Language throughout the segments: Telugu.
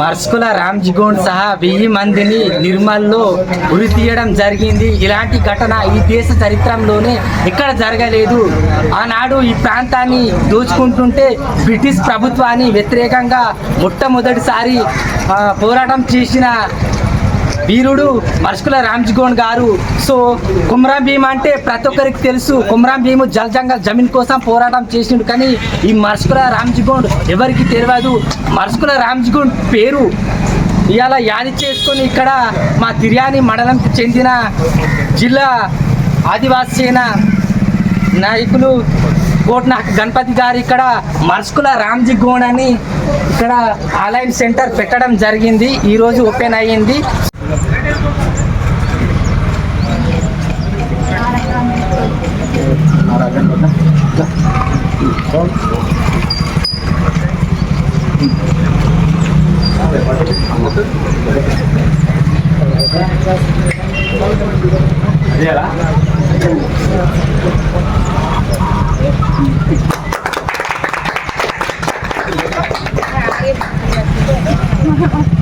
మర్స్కుల రామ్జిగోండ్ సహా వెయ్యి మందిని నిర్మల్లో ఉరి తీయడం జరిగింది. ఇలాంటి ఘటన ఈ దేశ చరిత్రలోనే ఎక్కడ జరగలేదు. ఆనాడు ఈ ప్రాంతాన్ని దోచుకుంటుంటే బ్రిటిష్ ప్రభుత్వాన్ని వ్యతిరేకంగా మొట్టమొదటిసారి పోరాటం చేసిన వీరుడు మర్స్కుల రామ్జిగోన్ గారు. సో కుమ్రాం భీమ్ అంటే ప్రతి ఒక్కరికి తెలుసు. కుమ్రాం భీము జల్ జంగల్ జమీన్ కోసం పోరాటం చేసిండు. కానీ ఈ మర్స్కుల రామ్జిగోండ్ ఎవరికి తెలియదు. మర్స్కుల రామ్జిగోన్ పేరు ఇవాళ యాది చేసుకొని ఇక్కడ మా తిర్యాని మండలంకి చెందిన జిల్లా ఆదివాసీ నాయకులు కోట్న గణపతి గారు ఇక్కడ మర్స్కుల రామ్జీ గోడ్ అని ఇక్కడ ఆన్లైన్ సెంటర్ పెట్టడం జరిగింది. ఈరోజు ఓపెన్ అయ్యింది. అదేలా Thank.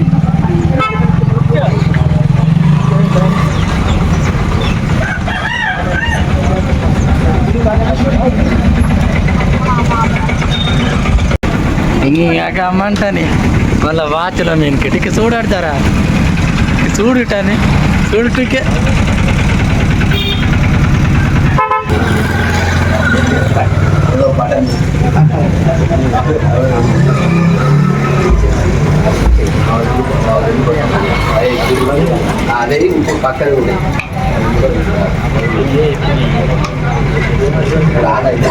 ఇంక అమ్మంటని మళ్ళీ వాచ్లో నేను ఇక చూడాడతారా చూడుటని. చూడుటికే అదే ఇంకో పక్కన ఉంది. రాదైతే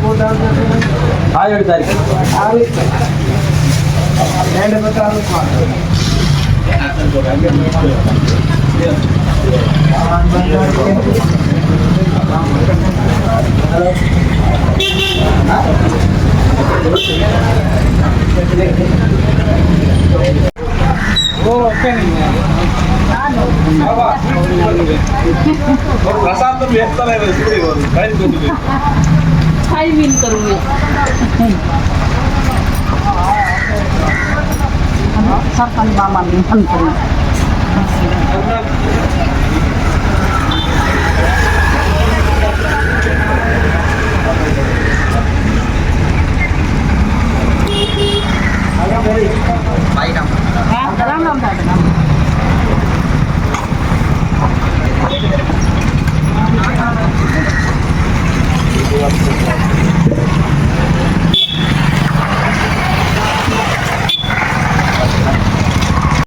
ma non ఏడు తారీఖు ప్రశాంతం వేస్తలేదు బయటకు ફાઇવિંગ કરવું સરકારી મામાની હમ કરવું